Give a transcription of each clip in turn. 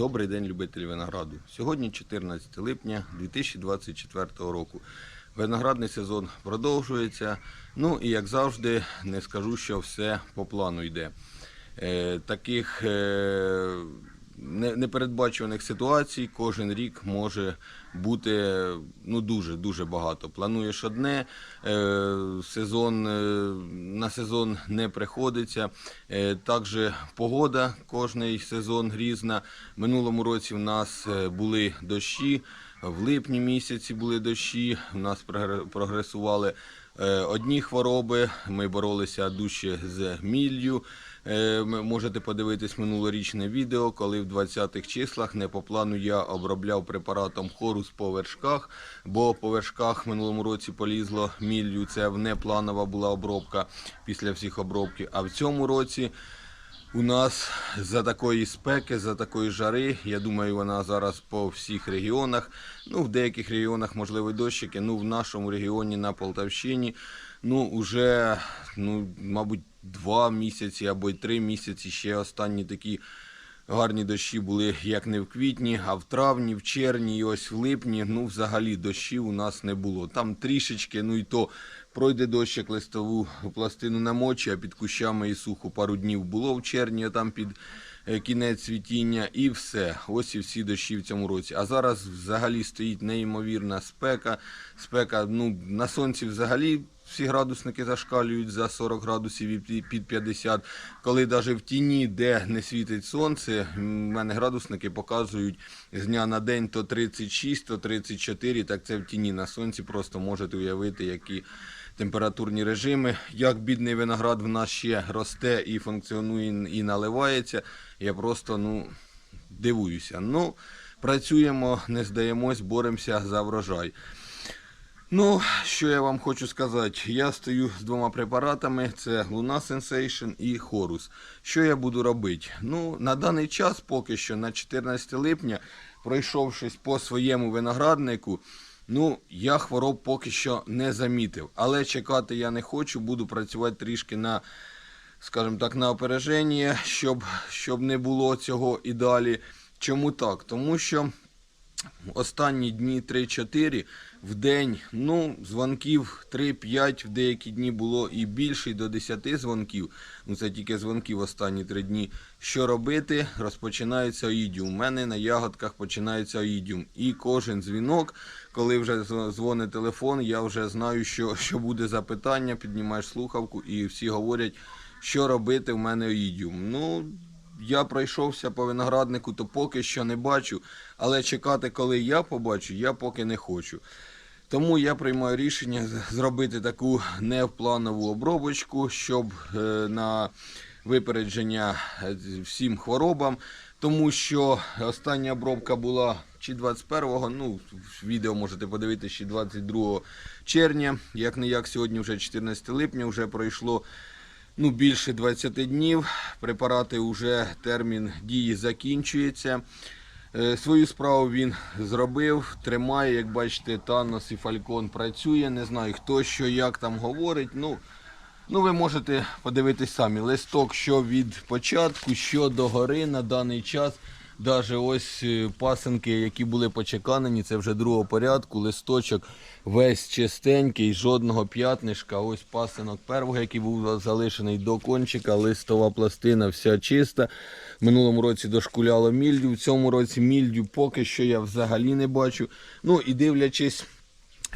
Добрий день, любителі винограду. Сьогодні 14 липня 2024 року. Виноградний сезон продовжується. Ну і як завжди, не скажу, що все по плану йде. Е, таких е, непередбачуваних ситуацій кожен рік може бути ну, дуже дуже багато. Плануєш одне, е, сезон, е, на сезон не приходиться. Е, також погода кожний сезон різна. Минулому році в нас е, були дощі, в липні місяці були дощі, у нас прогресували е, одні хвороби. Ми боролися дужче з міллю. Е, Можете подивитись минулорічне відео, коли в 20-х числах не по плану я обробляв препаратом хорус по вершках, бо по вершках в минулому році полізло міллю. Це внепланова була обробка після всіх обробки. А в цьому році у нас за такої спеки, за такої жари, я думаю, вона зараз по всіх регіонах. Ну, в деяких регіонах можливо дощики. Ну, в нашому регіоні на Полтавщині, ну, уже, ну, мабуть, два місяці або й три місяці ще останні такі гарні дощі були як не в квітні, а в травні, в червні і ось в липні. Ну, взагалі дощів у нас не було. Там трішечки, ну і то пройде дощик листову пластину намочі, а під кущами і сухо пару днів було в червні, а там під е, кінець цвітіння, і все. Ось і всі дощі в цьому році. А зараз взагалі стоїть неймовірна спека. Спека, ну на сонці взагалі. Всі градусники зашкалюють за 40 градусів і під 50. Коли навіть в тіні, де не світить сонце, в мене градусники показують з дня на день то 36, то 34. Так це в тіні на сонці. Просто можете уявити, які температурні режими. Як бідний виноград в нас ще росте і функціонує і наливається. Я просто ну, дивуюся. Ну, працюємо, не здаємось, боремося за врожай. Ну, що я вам хочу сказати, я стою з двома препаратами: це Luna Sensation і Horus. Що я буду робити? Ну, на даний час, поки що, на 14 липня, пройшовшись по своєму винограднику, ну, я хвороб поки що не замітив. Але чекати я не хочу, буду працювати трішки на, скажімо так, на опереження, щоб, щоб не було цього і далі. Чому так? Тому що останні дні 3-4 в день, ну, дзвонків 3-5, в деякі дні було і більше, і до 10 дзвонків. Ну, це тільки дзвонків останні 3 дні. Що робити? Розпочинається оїдіум. У мене на ягодках починається оїдіум. І кожен дзвінок, коли вже дзвонить телефон, я вже знаю, що, що буде запитання, піднімаєш слухавку, і всі говорять, що робити в мене оїдіум. Ну, я пройшовся по винограднику, то поки що не бачу. Але чекати, коли я побачу, я поки не хочу. Тому я приймаю рішення зробити таку невпланову обробочку, щоб е, на випередження е, всім хворобам. Тому що остання обробка була чи 21-го, ну, відео можете подивитися, чи 22 червня, як не як сьогодні вже 14 липня, вже пройшло ну, більше 20 днів. Препарати вже термін дії закінчується. Е, Свою справу він зробив, тримає, як бачите, Танос і Фалькон працює. Не знаю хто що, як там говорить. Ну, ну ви можете подивитись самі. Листок, що від початку, що до гори на даний час. Даже ось е, пасенки, які були почеканені, це вже другого порядку. Листочок весь чистенький, жодного п'ятнишка. Ось пасинок первого, який був залишений до кончика. Листова пластина вся чиста. Минулому році дошкуляло мільдю. В цьому році мільдю поки що я взагалі не бачу. Ну і дивлячись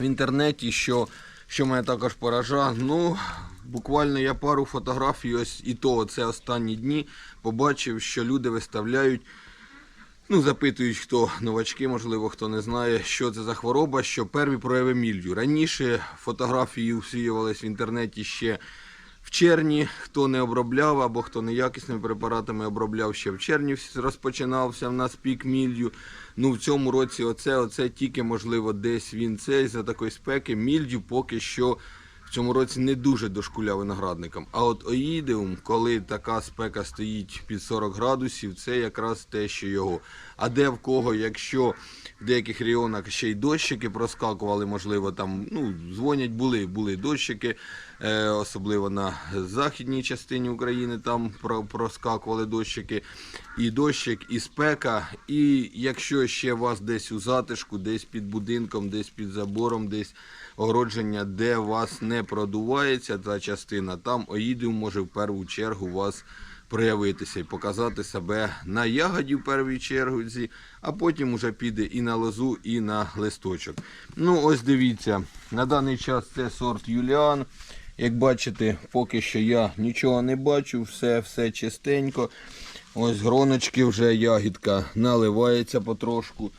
в інтернеті, що, що мене також поражає. Ну, буквально я пару фотографій, ось і то це останні дні побачив, що люди виставляють. Ну, запитують, хто новачки, можливо, хто не знає, що це за хвороба, що перві прояви мільдю. Раніше фотографії всіювались в інтернеті ще в червні. Хто не обробляв або хто неякісними препаратами обробляв ще в червні розпочинався в нас пік мільдю. Ну, в цьому році оце, оце тільки, можливо, десь він цей за такої спеки. Мільдю поки що цьому році не дуже дошкуля виноградникам. А от оїдеум, коли така спека стоїть під 40 градусів, це якраз те, що його. А де в кого, якщо в деяких регіонах ще й дощики проскакували, можливо, там ну, дзвонять, були, були дощики, особливо на західній частині України, там про- проскакували дощики. І дощик, і спека. І якщо ще вас десь у затишку, десь під будинком, десь під забором, десь огородження, де вас не продувається та частина, там оїдіум може в першу чергу вас проявитися і показати себе на ягоді в першій черзі, а потім уже піде і на лозу, і на листочок. Ну, ось дивіться, на даний час це сорт Юліан. Як бачите, поки що я нічого не бачу, все, все чистенько. Ось гроночки вже ягідка наливається потрошку.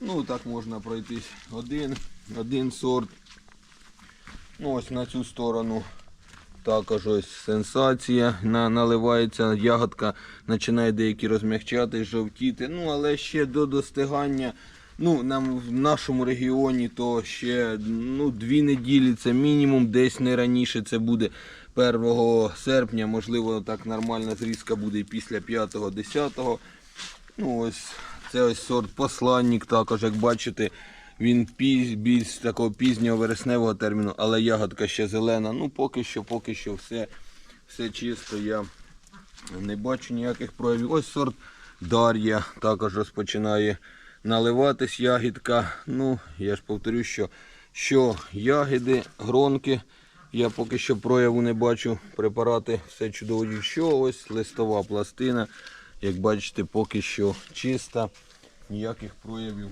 Ну, так можна пройтись один, один сорт. Ну, ось на цю сторону також ось сенсація. На, наливається ягодка, починає деякі розмягчати, жовтіти. Ну, але ще до достигання. Ну, нам в нашому регіоні то ще ну, дві неділі, це мінімум, десь не раніше це буде 1 серпня, можливо, так нормальна зрізка буде і після 5-10. Ну, ось це ось сорт посланник також, як бачите, він піз, більш такого пізнього вересневого терміну, але ягодка ще зелена. Ну, поки що, поки що все, все чисто. Я не бачу ніяких проявів. Ось сорт Дар'я також розпочинає наливатись ягідка. Ну, я ж повторю, що, що ягіди, гронки. Я поки що прояву не бачу. Препарати все чудово. Що ось листова пластина. Як бачите, поки що чиста. Ніяких проявів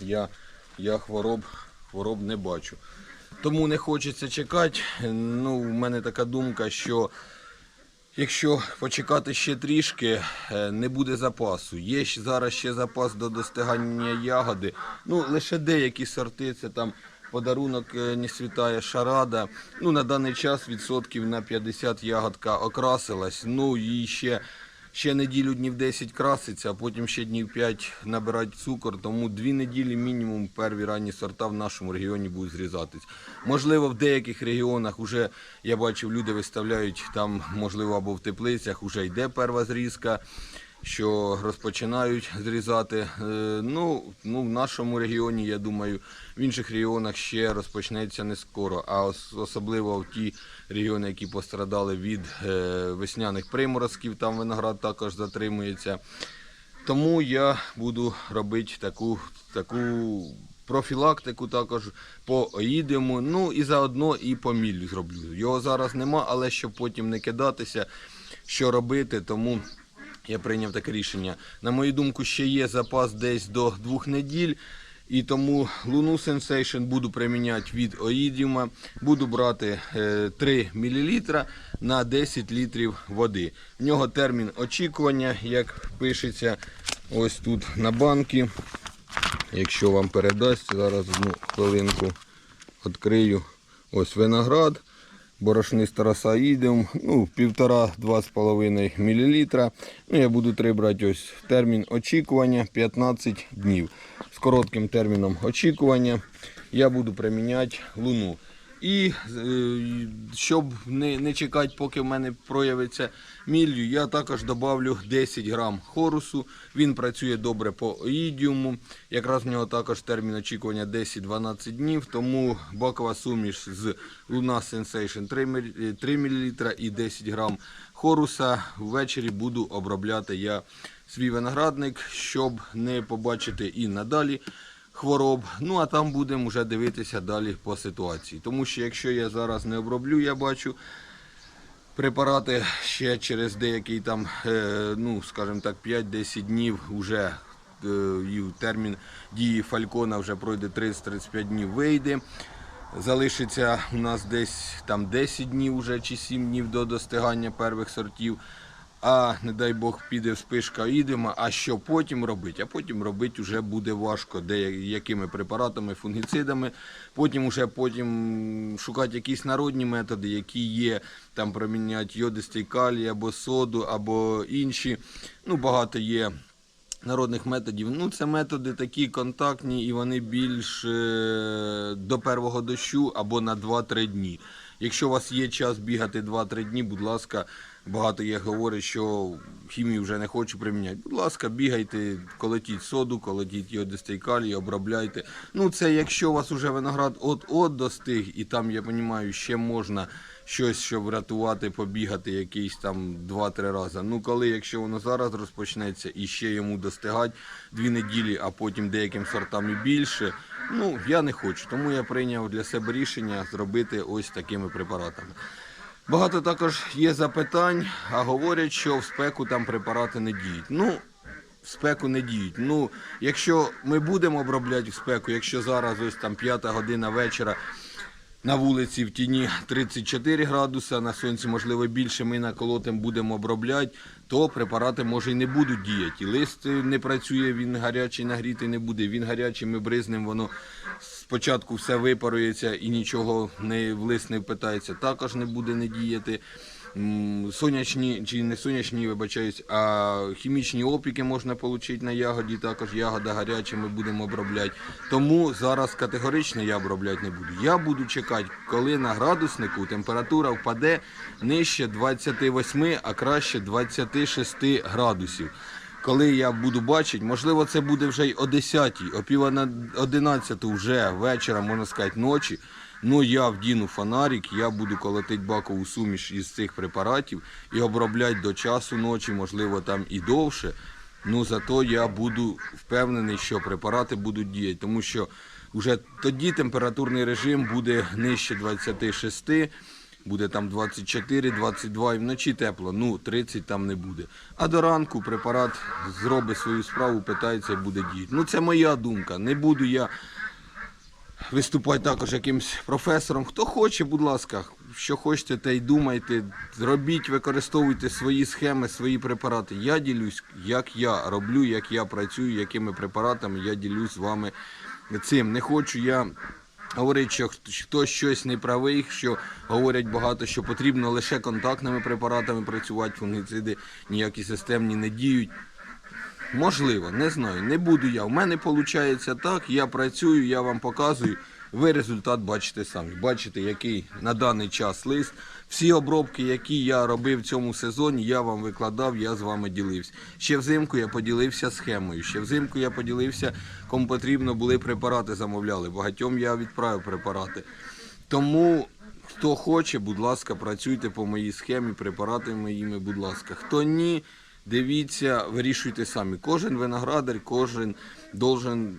я, я хвороб, хвороб не бачу. Тому не хочеться чекати. Ну, в мене така думка, що якщо почекати ще трішки, е, не буде запасу. Є зараз ще запас до достигання ягоди. Ну, лише деякі сорти, це там подарунок е, не світає шарада. Ну, на даний час відсотків на 50 ягодка окрасилась. Ну і ще. Ще неділю днів 10 краситься, а потім ще днів 5 набирати цукор. Тому дві неділі мінімум перві ранні сорта в нашому регіоні будуть зрізатись. Можливо, в деяких регіонах вже я бачив, люди виставляють там, можливо, або в теплицях вже йде перва зрізка, що розпочинають зрізати. Е, Ну, ну, в нашому регіоні, я думаю, в інших регіонах ще розпочнеться не скоро, а особливо в ті регіони, які пострадали від е, весняних приморозків, там виноград також затримується. Тому я буду робити таку, таку профілактику також по оїдему, ну і заодно і по міллю зроблю. Його зараз нема, але щоб потім не кидатися, що робити, тому я прийняв таке рішення. На мою думку, ще є запас десь до двох неділь. І тому Луну Sensation буду приміняти від Оїдіума. Буду брати е, 3 мл на 10 літрів води. В нього термін очікування, як пишеться ось тут на банки. Якщо вам передасть, зараз одну хвилинку відкрию. Ось виноград, борошниста роса Ідем, ну, півтора-два з половиною мілілітра. Ну, я буду три ось термін очікування 15 днів. З коротким терміном очікування я буду приміняти луну. І е, щоб не, не чекати, поки в мене проявиться міллю, я також добавлю 10 грам хорусу. Він працює добре по оїдіуму. Якраз в нього також термін очікування 10-12 днів. Тому бакова суміш з Luna Sensation 3 мл 3 мл і 10 грам хоруса. Ввечері буду обробляти я свій виноградник, щоб не побачити і надалі хвороб. Ну а там будемо вже дивитися далі по ситуації. Тому що якщо я зараз не оброблю, я бачу. Препарати ще через деякий там, е, ну скажімо так, 5-10 днів вже е, термін дії фалькона вже пройде 30-35 днів вийде. Залишиться у нас десь там 10 днів уже чи 7 днів до достигання перших сортів. А не дай Бог піде вспишка ідема, а що потім робити? А потім робити вже буде важко, де якими препаратами, фунгіцидами. Потім уже потім шукати якісь народні методи, які є, там проміняти йодистий калій або соду, або інші. Ну, багато є народних методів. Ну, це методи такі контактні і вони більш е, до первого дощу або на 2-3 дні. Якщо у вас є час бігати 2-3 дні, будь ласка, багато є говорить, що хімію вже не хочу приміняти. Будь ласка, бігайте, колотіть соду, колотіть йодистий калій, обробляйте. Ну, це якщо у вас вже виноград от-от достиг, і там, я розумію, ще можна щось, щоб врятувати, побігати якийсь там 2-3 рази. Ну, коли, якщо воно зараз розпочнеться і ще йому достигать дві неділі, а потім деяким сортам і більше, ну, я не хочу. Тому я прийняв для себе рішення зробити ось такими препаратами. Багато також є запитань, а говорять, що в спеку там препарати не діють. Ну, в спеку не діють. Ну, якщо ми будемо обробляти в спеку, якщо зараз ось там п'ята година вечора на вулиці в тіні 34 градуса, на сонці можливо більше, ми наколотим будемо обробляти, то препарати може і не будуть діяти. І лист не працює, він гарячий нагрітий не буде. Він гарячий, ми бризнем, воно спочатку все випарується і нічого не в лист не впитається, також не буде не діяти. Сонячні чи не сонячні, вибачаюсь, а хімічні опіки можна отримати на ягоді. Також ягода гаряча, ми будемо обробляти. Тому зараз категорично я обробляти не буду. Я буду чекати, коли на градуснику температура впаде нижче 28, а краще 26 градусів. Коли я буду бачити, можливо, це буде вже й о 10, о пів на 11 вже вечора, можна сказати, ночі. Ну я вдіну фонарик, я буду колотити бакову суміш із цих препаратів і обробляти до часу ночі, можливо, там і довше. Ну зато я буду впевнений, що препарати будуть діяти, тому що вже тоді температурний режим буде нижче 26, буде там 24, 22 і вночі тепло, ну 30 там не буде. А до ранку препарат зробить свою справу, питається і буде діяти. Ну це моя думка. Не буду я виступати також якимсь професором. Хто хоче, будь ласка, що хочете, те й думайте. Робіть, використовуйте свої схеми, свої препарати. Я ділюсь, як я роблю, як я працюю, якими препаратами я ділюсь з вами цим. Не хочу я. Говорить, що хт- хтось щось не правий, що говорять багато, що потрібно лише контактними препаратами працювати, фунгіциди ніякі системні не діють. Можливо, не знаю, не буду я. У мене виходить так, я працюю, я вам показую. Ви результат бачите самі. Бачите, який на даний час лист. Всі обробки, які я робив в цьому сезоні, я вам викладав, я з вами ділився. Ще взимку я поділився схемою. Ще взимку я поділився, кому потрібно були препарати замовляли. Багатьом я відправив препарати. Тому хто хоче, будь ласка, працюйте по моїй схемі, препарати моїми, будь ласка. Хто ні, дивіться, вирішуйте самі. Кожен виноградар, кожен должен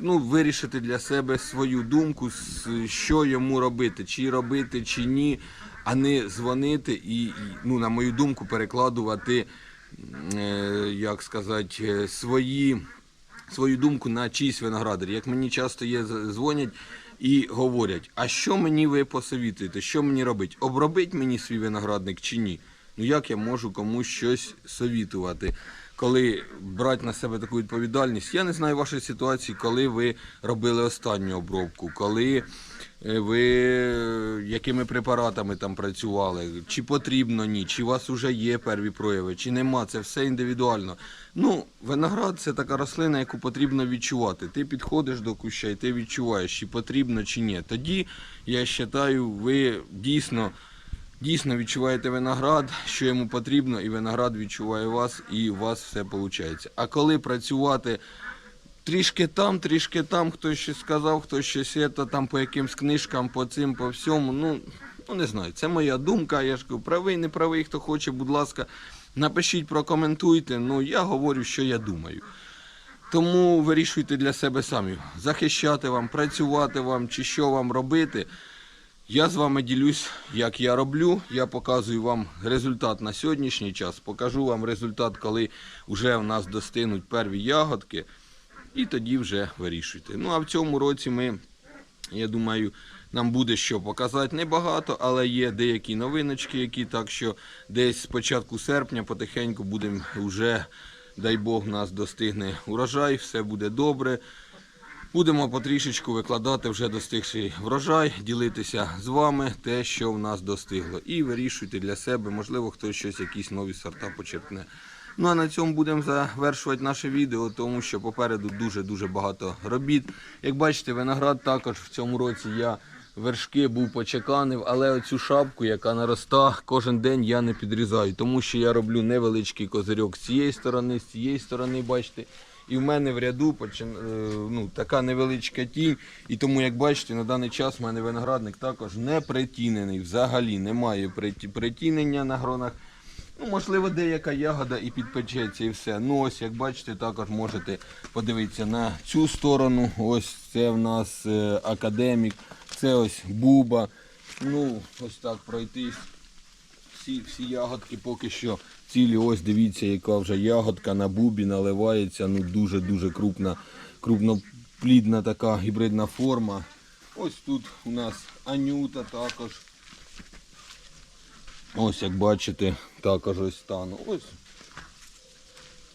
ну, вирішити для себе свою думку, що йому робити, чи робити, чи ні, а не дзвонити і, ну, на мою думку, перекладувати, е, як сказати, е, свої свою думку на чийсь виноградар. Як мені часто є дзвонять і говорять, а що мені ви посовітуєте, що мені робити? Обробить мені свій виноградник чи ні? Ну як я можу комусь щось совітувати? Коли брати на себе таку відповідальність, я не знаю вашої ситуації, коли ви робили останню обробку, коли е, ви якими препаратами там працювали, чи потрібно ні, чи у вас вже є перві прояви, чи нема, це все індивідуально. Ну, виноград це така рослина, яку потрібно відчувати. Ти підходиш до куща і ти відчуваєш, чи потрібно, чи ні. Тоді я вважаю, ви дійсно. Дійсно відчуваєте виноград, що йому потрібно, і виноград відчуває вас, і у вас все виходить. А коли працювати трішки там, трішки там, хтось щось сказав, хтось щось є, там по якимсь книжкам, по цим, по всьому. Ну, ну не знаю, це моя думка. Я ж кажу, правий, не правий, хто хоче, будь ласка, напишіть, прокоментуйте. Ну, я говорю, що я думаю. Тому вирішуйте для себе самі, захищати вам, працювати вам чи що вам робити. Я з вами ділюсь, як я роблю. Я показую вам результат на сьогоднішній час. Покажу вам результат, коли вже в нас достигнуть перві ягодки. І тоді вже вирішуйте. Ну а в цьому році ми, я думаю, нам буде що показати. Небагато, але є деякі новиночки, які так що десь з початку серпня потихеньку будемо вже, дай Бог, нас достигне урожай, все буде добре. Будемо потрішечку викладати вже достигший врожай, ділитися з вами те, що в нас достигло. І вирішуйте для себе, можливо, хтось щось, якісь нові сорта почерпне. Ну а на цьому будемо завершувати наше відео, тому що попереду дуже-дуже багато робіт. Як бачите, виноград також в цьому році я вершки був почеканив, але оцю шапку, яка нароста, кожен день я не підрізаю, тому що я роблю невеличкий козирьок з цієї сторони, з цієї сторони, бачите. І в мене в ряду почин... е, ну, така невеличка тінь. І тому, як бачите, на даний час в мене виноградник також не притінений. Взагалі немає притінення на гронах. Ну, можливо, деяка ягода і підпечеться, і все. Ну, ось, як бачите, також можете подивитися на цю сторону. Ось це в нас е, академік, це ось буба. Ну, ось так пройтись. Всі, всі ягодки поки що цілі. Ось дивіться, яка вже ягодка на бубі наливається. Ну дуже-дуже крупна, крупноплідна така гібридна форма. Ось тут у нас анюта також. Ось як бачите, також ось стану. Ось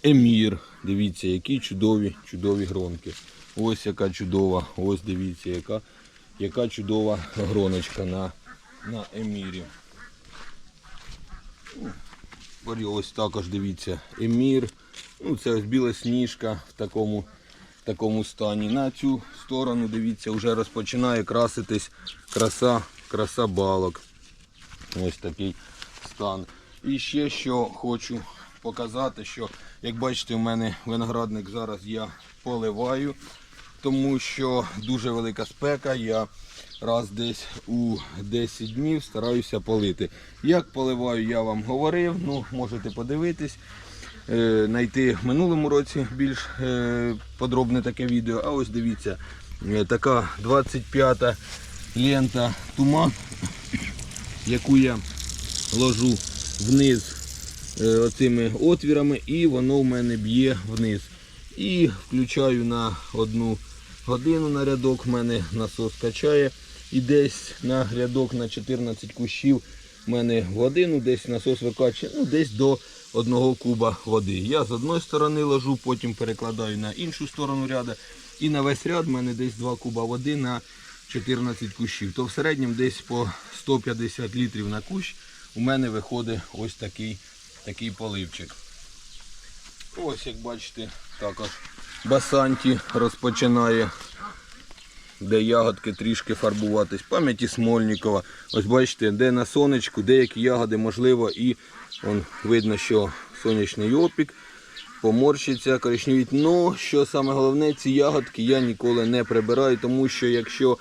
емір. Дивіться, які чудові, чудові гронки. Ось яка чудова, ось дивіться, яка, яка чудова гроночка на, на емірі. Ось також дивіться, емір. Ну, це ось біла сніжка в такому, в такому стані. На цю сторону, дивіться, вже розпочинає краситись краса, краса балок. Ось такий стан. І ще що хочу показати, що, як бачите, у мене виноградник зараз я поливаю, тому що дуже велика спека. Я раз десь у 10 днів стараюся полити. Як поливаю, я вам говорив, ну можете подивитись. е, Знайти в минулому році більш е, подробне таке відео. А ось дивіться, е, така 25-та лента туман, яку я ложу вниз е, оцими отвірами і воно в мене б'є вниз. І включаю на одну годину на рядок, в мене насос качає. І десь на рядок на 14 кущів в мене годину, десь насос викачує, ну десь до одного куба води. Я з одної сторони ложу, потім перекладаю на іншу сторону ряда. І на весь ряд в мене десь 2 куба води на 14 кущів. То в середньому десь по 150 літрів на кущ у мене виходить ось такий, такий поливчик. Ось як бачите, також басанті розпочинає, де ягодки трішки фарбуватись. Пам'яті Смольникова. Ось бачите, де на сонечку, деякі ягоди можливо і вон, видно, що сонячний опік. Поморщиться, коричневіть. Ну, що саме головне, ці ягодки я ніколи не прибираю, тому що якщо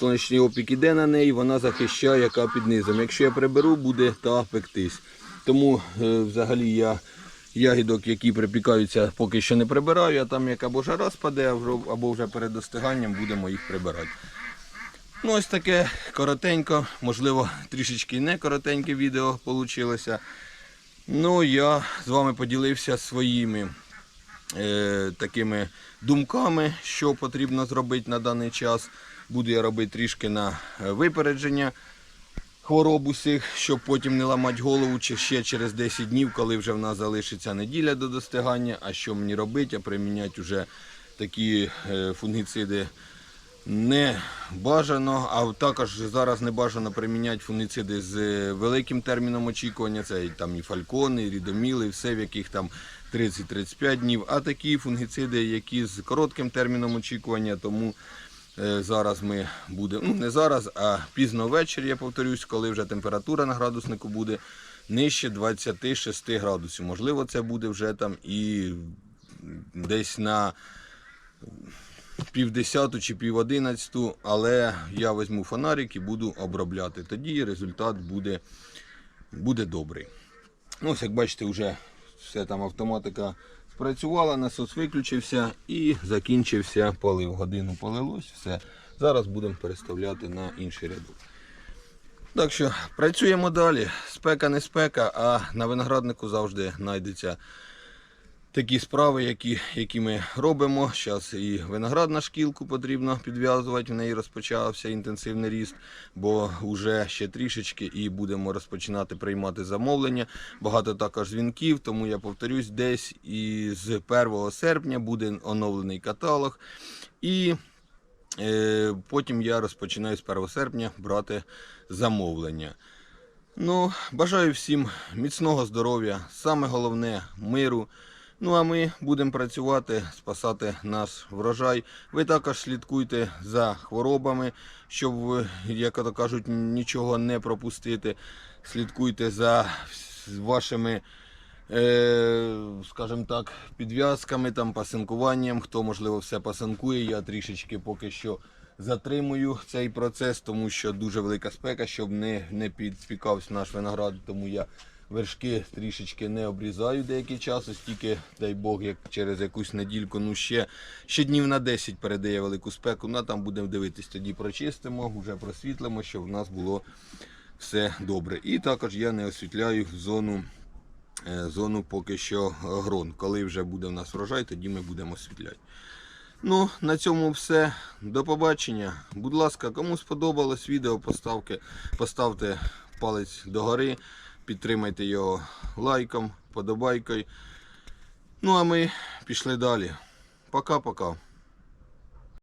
сонячний опік іде на неї, вона захищає яка під низом. Якщо я приберу, буде та пектись. Тому е, взагалі я ягідок, які припікаються, поки що не прибираю, а там як або жара спаде, або- вже перед достиганням будемо їх прибирати. Ну, ось таке коротенько, можливо, трішечки не коротеньке відео вийшло. Ну, я з вами поділився своїми е, такими думками, що потрібно зробити на даний час. Буду я робити трішки на е, випередження хвороб усіх, щоб потім не ламати голову чи ще через 10 днів, коли вже в нас залишиться неділя до достигання. А що мені робити, а приміняти вже такі е, фунгіциди не бажано, а також зараз не бажано приміняти фунгіциди з е, великим терміном очікування. Це і там і фалькони, і рідоміли, і все в яких там 30-35 днів. А такі фунгіциди, які з коротким терміном очікування, тому зараз ми будемо, ну не зараз, а пізно ввечері, я повторюсь, коли вже температура на градуснику буде нижче 26 градусів. Можливо, це буде вже там і десь на півдесяту чи пів одинадцяту, але я візьму фонарик і буду обробляти. Тоді результат буде, буде добрий. Ну, ось як бачите, вже все там автоматика спрацювала, насос виключився і закінчився полив. Годину полилось, все. Зараз будемо переставляти на інший рядок. Так що працюємо далі. Спека не спека, а на винограднику завжди знайдеться такі справи, які, які ми робимо. Зараз і виноград на шкілку потрібно підв'язувати. В неї розпочався інтенсивний ріст, бо вже ще трішечки і будемо розпочинати приймати замовлення. Багато також дзвінків, тому я повторюсь, десь із 1 серпня буде оновлений каталог. І Е, Потім я розпочинаю з 1 серпня брати замовлення. Ну, бажаю всім міцного здоров'я, саме головне миру. Ну а ми будемо працювати, спасати наш врожай. Ви також слідкуйте за хворобами, щоб, як то кажуть, нічого не пропустити. Слідкуйте за вашими, е, скажімо так, підв'язками, там, пасинкуванням. Хто, можливо, все пасинкує, я трішечки поки що затримую цей процес, тому що дуже велика спека, щоб не, не підспікався наш виноград, тому я вершки трішечки не обрізаю деякий час, ось тільки, дай Бог, як через якусь недільку, ну ще, ще днів на 10 передає велику спеку, ну там будемо дивитись, тоді прочистимо, вже просвітлимо, щоб в нас було все добре. І також я не освітляю зону, е, зону поки що грон. Коли вже буде в нас врожай, тоді ми будемо освітляти. Ну, на цьому все. До побачення. Будь ласка, кому сподобалось відео, поставте, поставте палець догори, підтримайте його лайком, подобайкою. Ну а ми пішли далі. Пока-пока.